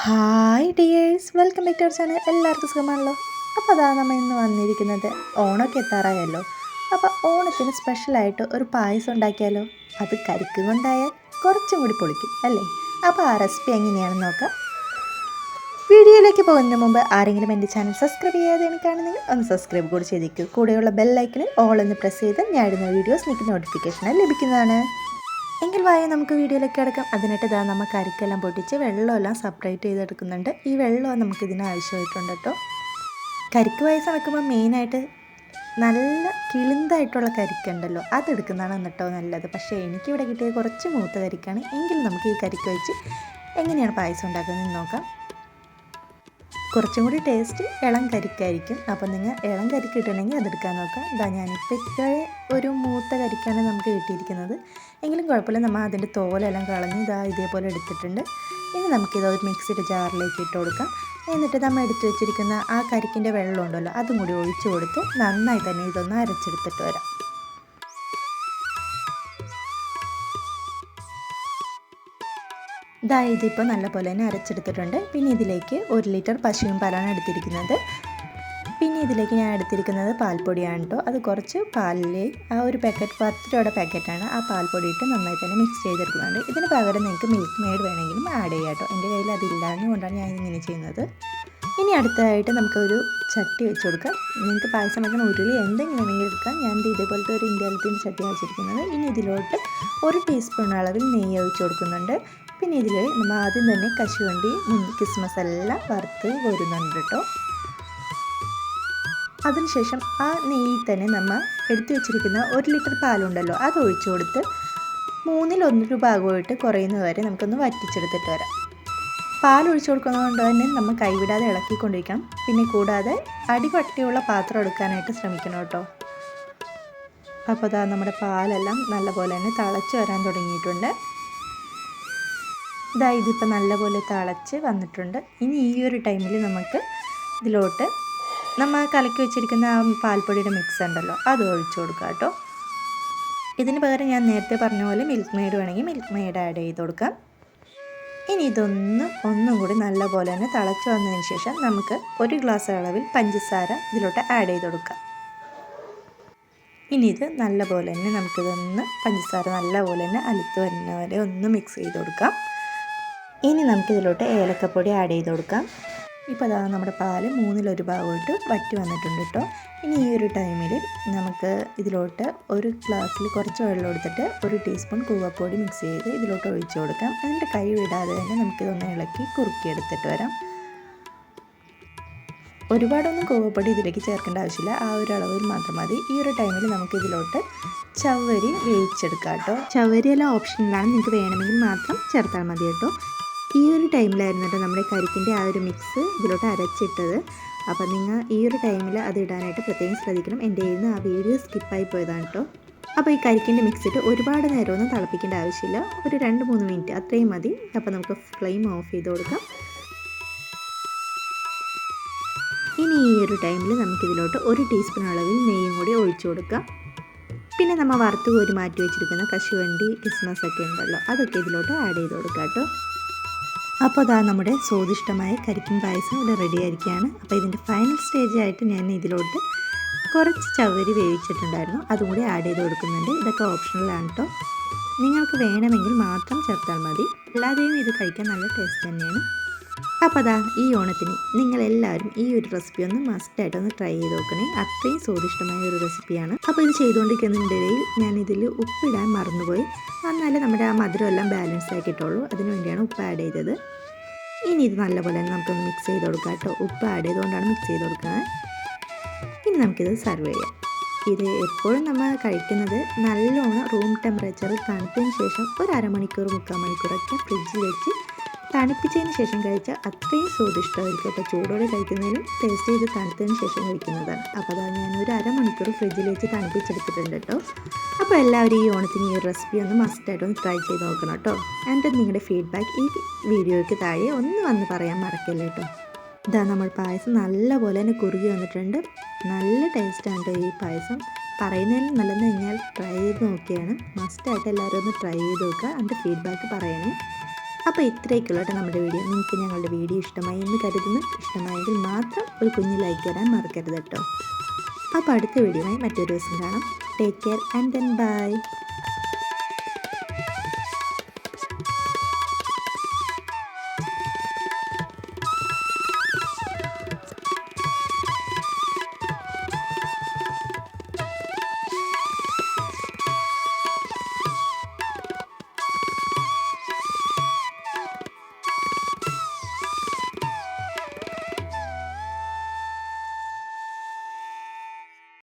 Hi dears welcome back to our channel. എല്ലാവർക്കും സുഖമാണല്ലോ? അപ്പോൾ അതാണ് നമ്മൾ ഇന്ന് വന്നിരിക്കുന്നത് ഓണമൊക്കെ എത്താറായല്ലോ. അപ്പോൾ ഓണത്തിന് സ്പെഷ്യലായിട്ട് ഒരു പായസം ഉണ്ടാക്കിയാലോ? അത് കരിക്ക് കുറച്ചും കൂടി പൊളിക്കും അല്ലേ? അപ്പോൾ ആ റെസിപ്പി എങ്ങനെയാണെന്ന് നോക്കാം. വീഡിയോയിലേക്ക് പോകുന്നതിന് മുമ്പ് ആരെങ്കിലും എന്റെ ചാനൽ സബ്സ്ക്രൈബ് ചെയ്യാതെ എനിക്കാണെന്നെങ്കിൽ ഒന്ന് സബ്സ്ക്രൈബ് കൂടി ചെയ്തേക്കും. കൂടെയുള്ള ബെല്ലൈക്കണിൽ ഓൾ എന്ന് പ്രസ് ചെയ്ത് ഞാൻ ഇടുന്ന വീഡിയോസ് നിങ്ങൾക്ക് നോട്ടിഫിക്കേഷനായി ലഭിക്കുന്നതാണ്. എങ്കിൽ വായ നമുക്ക് വീഡിയോയിലേക്ക് കിടക്കാം. അതിനായിട്ട് ഇതാ നമ്മൾ കരിക്കെല്ലാം പൊട്ടിച്ച് വെള്ളമെല്ലാം സെപ്പറേറ്റ് ചെയ്തെടുക്കുന്നുണ്ട്. ഈ വെള്ളം നമുക്ക് ഇതിന് ആവശ്യമായിട്ടുണ്ട് കേട്ടോ. കരിക്ക് വായ സമയക്കുമ്പോൾ മെയിനായിട്ട് നല്ല കിളിന്തായിട്ടുള്ള കരിക്കുണ്ടല്ലോ. അതെടുക്കുന്നതാണ് എന്നിട്ടോ നല്ലത്. പക്ഷേ എനിക്കിവിടെ കിട്ടിയത് കുറച്ച് മൂത്ത കരിക്കാണ്. എങ്കിലും നമുക്ക് ഈ കരിക്ക് വെച്ച് എങ്ങനെയാണ് പായസം ഉണ്ടാക്കുന്നതെന്ന് നോക്കാം. കുറച്ചും കൂടി ടേസ്റ്റ് ഇളം കരിക്കായിരിക്കും. അപ്പം നിങ്ങൾ ഇളം കരിക്ക് കിട്ടണമെങ്കിൽ അതെടുക്കാൻ നോക്കാം. ഇതാ ഞാനിപ്പോൾ ഇപ്പോഴേ ഒരു മൂത്ത കരിക്കാണ് നമുക്ക് കിട്ടിയിരിക്കുന്നത്. എങ്കിലും കുഴപ്പമില്ല നമ്മൾ അതിന്റെ തോലെല്ലാം കളഞ്ഞ് ഇതാ ഇതേപോലെ എടുത്തിട്ടുണ്ട്. ഇനി നമുക്കിത് ഒരു മിക്സിയുടെ ജാറിലേക്ക് ഇട്ട് കൊടുക്കാം. എന്നിട്ട് നമ്മൾ എടുത്തു വെച്ചിരിക്കുന്ന ആ കരിക്കിന്റെ വെള്ളം ഉണ്ടല്ലോ അതും കൂടി ഒഴിച്ചു കൊടുത്ത് നന്നായി തന്നെ ഇതൊന്ന് അരച്ചെടുത്തിട്ട് വരാം. ഇതാ ഇതിപ്പോൾ നല്ലപോലെ തന്നെ അരച്ചെടുത്തിട്ടുണ്ട്. പിന്നെ ഇതിലേക്ക് ഒരു ലിറ്റർ പശുവും പാലാണ് എടുത്തിരിക്കുന്നത്. പിന്നെ ഇതിലേക്ക് ഞാൻ എടുത്തിരിക്കുന്നത് പാൽപ്പൊടിയാണ് കേട്ടോ അത് കുറച്ച് പാലിൽ ആ ഒരു പാക്കറ്റ് പത്ത് രൂപയുടെ പാക്കറ്റാണ്. ആ പാൽപ്പൊടി ഇട്ട് നന്നായി തന്നെ മിക്സ് ചെയ്തെടുക്കുന്നുണ്ട്. ഇതിന് പകരം നിങ്ങൾക്ക് മിൽക്ക് മെയ്ഡ് വേണമെങ്കിലും ആഡ് ചെയ്യാം കേട്ടോ എന്റെ കയ്യിൽ അതില്ലാന്ന് കൊണ്ടാണ് ഞാൻ ഇങ്ങനെ ചെയ്യുന്നത്. ഇനി അടുത്തതായിട്ട് നമുക്കൊരു ചട്ടി വെച്ച് കൊടുക്കാം. നിങ്ങൾക്ക് പായസം വെക്കുന്ന ഉരുളി എന്തെങ്കിലും വേണമെങ്കിൽ എടുക്കാം. ഞാൻ ഇതേപോലത്തെ ഒരു ഇന്ത്യയിലത്തിന്റെ ചട്ടി വെച്ചിരിക്കുന്നത്. ഇനി ഇതിലോട്ട് ഒരു ടീസ്പൂൺ അളവിൽ നെയ്യ് ഒഴിച്ച് കൊടുക്കുന്നുണ്ട്. പിന്നെ ഇതിൽ നമ്മൾ ആദ്യം തന്നെ കശുവണ്ടി കിസ്മസ് എല്ലാം വറുത്ത് വരുന്നുണ്ട് കേട്ടോ. അതിനുശേഷം ആ നെയ്യിൽ തന്നെ നമ്മൾ എടുത്തു വെച്ചിരിക്കുന്ന ഒരു ലിറ്റർ പാലുണ്ടല്ലോ അത് ഒഴിച്ചു കൊടുത്ത് മൂന്നിൽ ഒന്ന് ഭാഗമായിട്ട് കുറയുന്നത് വരെ നമുക്കൊന്ന് വറ്റിച്ചെടുത്തിട്ട് വരാം. പാൽ ഒഴിച്ചു കൊടുക്കുന്നതുകൊണ്ട് തന്നെ നമ്മൾ കൈവിടാതെ ഇളക്കിക്കൊണ്ടിരിക്കണം. പിന്നെ കൂടാതെ അടിപട്ടിയുള്ള പാത്രം എടുക്കാനായിട്ട് ശ്രമിക്കണം കേട്ടോ. അപ്പോൾ അതാ നമ്മുടെ പാലെല്ലാം നല്ലപോലെ തന്നെ തിളച്ച് വരാൻ തുടങ്ങിയിട്ടുണ്ട്. ഇതാ ഇതിപ്പോൾ നല്ലപോലെ തിളച്ച് വന്നിട്ടുണ്ട്. ഇനി ഈ ഒരു ടൈമിൽ നമുക്ക് ഇതിലോട്ട് നമ്മൾ കലക്കി വെച്ചിരിക്കുന്ന ആ പാൽപ്പൊടിയുടെ മിക്സ് ഉണ്ടല്ലോ അത് ഒഴിച്ചു കൊടുക്കുക കേട്ടോ. ഇതിന് പകരം ഞാൻ നേരത്തെ പറഞ്ഞ പോലെ മിൽക്ക് മെയ്ഡ് വേണമെങ്കിൽ മിൽക്ക് മെയ്ഡ് ആഡ് ചെയ്ത് കൊടുക്കാം. ഇനി ഇതൊന്ന് ഒന്നും കൂടി നല്ലപോലെ തന്നെ തിളച്ച് വന്നതിന് ശേഷം നമുക്ക് ഒരു ഗ്ലാസ് അളവിൽ പഞ്ചസാര ഇതിലോട്ട് ആഡ് ചെയ്ത് കൊടുക്കാം. ഇനി ഇത് നല്ലപോലെ തന്നെ നമുക്കിതൊന്ന് പഞ്ചസാര നല്ലപോലെ തന്നെ അലുത്ത് വരുന്നവരെ ഒന്ന് മിക്സ് ചെയ്ത് കൊടുക്കാം. ഇനി നമുക്കിതിലോട്ട് ഏലക്കപ്പൊടി ആഡ് ചെയ്ത് കൊടുക്കാം. ഇപ്പോൾ അതാണ് നമ്മുടെ പാൽ മൂന്നിലൊരു ഭാഗമായിട്ട് വറ്റി വന്നിട്ടുണ്ട് കേട്ടോ. ഇനി ഈ ഒരു ടൈമിൽ നമുക്ക് ഇതിലോട്ട് ഒരു ഗ്ലാസ്സിൽ കുറച്ച് വെള്ളം എടുത്തിട്ട് ഒരു ടീസ്പൂൺ കൂവപ്പൊടി മിക്സ് ചെയ്ത് ഇതിലോട്ട് ഒഴിച്ചു കൊടുക്കാം. അതിന്റെ കൈ വിടാതെ തന്നെ നമുക്കിതൊന്ന് ഇളക്കി കുറുക്കി കുറുക്കിയെടുത്തിട്ട് വരാം. ഒരുപാടൊന്നും കൂവപ്പൊടി ഇതിലേക്ക് ചേർക്കേണ്ട ആവശ്യമില്ല. ആ ഒരു അളവിൽ മാത്രം മതി. ഈ ഒരു ടൈമിൽ നമുക്ക് ഇതിലോട്ട് ചവ്വരി വേവിച്ചെടുക്കാം കേട്ടോ. ചവരിയെല്ലാം ഓപ്ഷനിലാണ് നിങ്ങൾക്ക് വേണമെങ്കിൽ മാത്രം ചേർത്താൽ മതി കേട്ടോ. ടൈമിലായിരുന്നു കേട്ടോ നമ്മുടെ കരിക്കിന്റെ ആ ഒരു മിക്സ് ഇതിലോട്ട് അരച്ചിട്ടത്. അപ്പം നിങ്ങൾ ഈ ഒരു ടൈമിൽ അത് ഇടാനായിട്ട് പ്രത്യേകം ശ്രദ്ധിക്കണം. എന്റെ കയ്യിൽ നിന്ന് ആ വീഡിയോ സ്കിപ്പായി പോയതാണ് കേട്ടോ. അപ്പോൾ ഈ കരിക്കിന്റെ മിക്സ് ഇട്ട് ഒരുപാട് നേരമൊന്നും തിളപ്പിക്കേണ്ട ആവശ്യമില്ല. ഒരു രണ്ട് മൂന്ന് മിനിറ്റ് അത്രയും മതി. അപ്പോൾ നമുക്ക് ഫ്ലെയിം ഓഫ് ചെയ്ത് കൊടുക്കാം. ഇനി ഈ ഒരു ടൈമിൽ നമുക്കിതിലോട്ട് ഒരു ടീസ്പൂൺ അളവിൽ നെയ്യും കൂടി ഒഴിച്ചു കൊടുക്കാം. പിന്നെ നമ്മൾ വറുത്ത് കോരി മാറ്റി വെച്ചിരിക്കുന്ന കശുവണ്ടി കിസ്മസ് ഒക്കെ ഉണ്ടല്ലോ അതൊക്കെ ഇതിലോട്ട് ആഡ് ചെയ്ത് കൊടുക്കാം കേട്ടോ. അപ്പോൾ അതാ നമ്മുടെ സ്വാദിഷ്ടമായ കരിക്കും പായസം ഇവിടെ റെഡി ആയിരിക്കുകയാണ് അപ്പോൾ ഇതിന്റെ ഫൈനൽ സ്റ്റേജ് ആയിട്ട് ഞാൻ ഇതിലോട്ട് കുറച്ച് ചവരി വേവിച്ചിട്ടുണ്ടായിരുന്നു. അതും കൂടി ആഡ് ചെയ്ത് കൊടുക്കുന്നുണ്ട്. ഇതൊക്കെ ഓപ്ഷണലാണ് കേട്ടോ നിങ്ങൾക്ക് വേണമെങ്കിൽ മാത്രം ചേർത്താൽ മതി. അല്ലാതെയും ഇത് കഴിക്കാൻ നല്ല ടേസ്റ്റ് തന്നെയാണ്. അപ്പോൾ അതാ ഈ ഓണത്തിന് നിങ്ങളെല്ലാവരും ഈ ഒരു റെസിപ്പി ഒന്ന് മസ്റ്റായിട്ട് ഒന്ന് ട്രൈ ചെയ്ത് നോക്കണേ. അത്രയും സ്വാദിഷ്ടമായ ഒരു റെസിപ്പിയാണ് അപ്പോൾ ഇത് ചെയ്തുകൊണ്ടിരിക്കുന്നതിനിടയിൽ ഞാൻ ഇതിൽ ഉപ്പിടാൻ മറന്നുപോയി. എന്നാലേ നമ്മുടെ ആ മധുരം എല്ലാം ബാലൻസ് ആക്കിയിട്ടുള്ളൂ. അതിന് വേണ്ടിയാണ് ഉപ്പ് ആഡ് ചെയ്തത്. ഇനി ഇത് നല്ലപോലെ നമുക്കൊന്ന് മിക്സ് ചെയ്ത് കൊടുക്കാം കേട്ടോ. ഉപ്പ് ആഡ് ചെയ്തുകൊണ്ടാണ് മിക്സ് ചെയ്ത് കൊടുക്കുന്നത്. ഇനി നമുക്കിത് സെർവ് ചെയ്യാം. ഇത് എപ്പോഴും നമ്മൾ കഴിക്കുന്നത് നല്ലോണം റൂം ടെമ്പറേച്ചറിൽ തണുത്തതിന് ശേഷം ഒരു അരമണിക്കൂർ മുക്കാൽ മണിക്കൂറൊക്കെ ഫ്രിഡ്ജിൽ വെച്ച് തണുപ്പിച്ചതിന് ശേഷം കഴിച്ചാൽ അത്രയും സ്വാദിഷ്ടമായിരിക്കും. അപ്പോൾ ചൂടോടെ കഴിക്കുന്നതിലും ടേസ്റ്റ് ചെയ്ത് തണുത്തതിന് ശേഷം കഴിക്കുന്നതാണ്. അപ്പോൾ അതാണ് ഞാൻ ഒരു അരമണിക്കൂർ ഫ്രിഡ്ജിൽ വെച്ച് തണുപ്പിച്ചെടുത്തിട്ടുണ്ട് കേട്ടോ. അപ്പോൾ എല്ലാവരും ഈ ഓണത്തിന് ഈ റെസിപ്പി ഒന്ന് മസ്റ്റായിട്ട് ഒന്ന് ട്രൈ ചെയ്ത് നോക്കണം കേട്ടോ. എന്റെ നിങ്ങളുടെ ഫീഡ്ബാക്ക് ഈ വീഡിയോയ്ക്ക് താഴെ ഒന്ന് വന്ന് പറയാൻ മറക്കല്ലേ കേട്ടോ. ഇതാ നമ്മൾ പായസം നല്ലപോലെ തന്നെ കുറുകി വന്നിട്ടുണ്ട്. നല്ല ടേസ്റ്റാണ് ഈ പായസം. പറയുന്നതിൽ നല്ലതെന്ന് കഴിഞ്ഞാൽ ട്രൈ ചെയ്ത് നോക്കിയാണ്. മസ്റ്റായിട്ട് എല്ലാവരും ഒന്ന് ട്രൈ ചെയ്ത് നോക്കുക. എന്റെ ഫീഡ്ബാക്ക് പറയണേ. അപ്പോൾ ഇത്രയൊക്കെയുള്ള നമ്മുടെ വീഡിയോ. നിങ്ങൾക്ക് ഞങ്ങളുടെ വീഡിയോ ഇഷ്ടമായി എന്ന് കരുതുന്നു. ഇഷ്ടമായെങ്കിൽ മാത്രം ഒരു കുഞ്ഞ് ലൈക്ക് തരാൻ മറക്കരുത് കേട്ടോ. അപ്പോൾ അടുത്ത വീഡിയോ ആയി മറ്റൊരു ദിവസം കാണാം. Take care and then bye